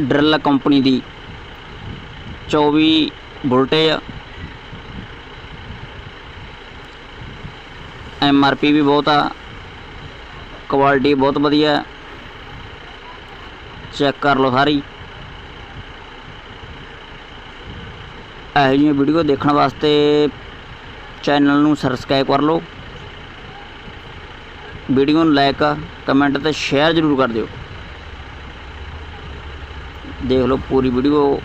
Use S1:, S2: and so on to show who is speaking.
S1: Drill company ਦੀ 24 voltage M R P ਵੀ ਬਹੁਤ ਆ। ਕੁਆਲਿਟੀ ਬਹੁਤ ਵਧੀਆ। ਚੈੱਕ ਕਰ ਲਓ ਸਾਰੀ। ਇਹੋ ਜਿਹੀਆਂ ਵੀਡੀਓ ਦੇਖਣ ਵਾਸਤੇ ਚੈਨਲ ਨੂੰ ਸਬਸਕ੍ਰਾਈਬ ਕਰ ਲਓ। ਵੀਡੀਓ ਨੂੰ ਲਾਈਕ, ਕਮੈਂਟ ਤੇ ਸ਼ੇਅਰ ਜ਼ਰੂਰ ਕਰ ਦਿਓ। ਦੇਖ ਲਓ ਪੂਰੀ ਵੀਡੀਓ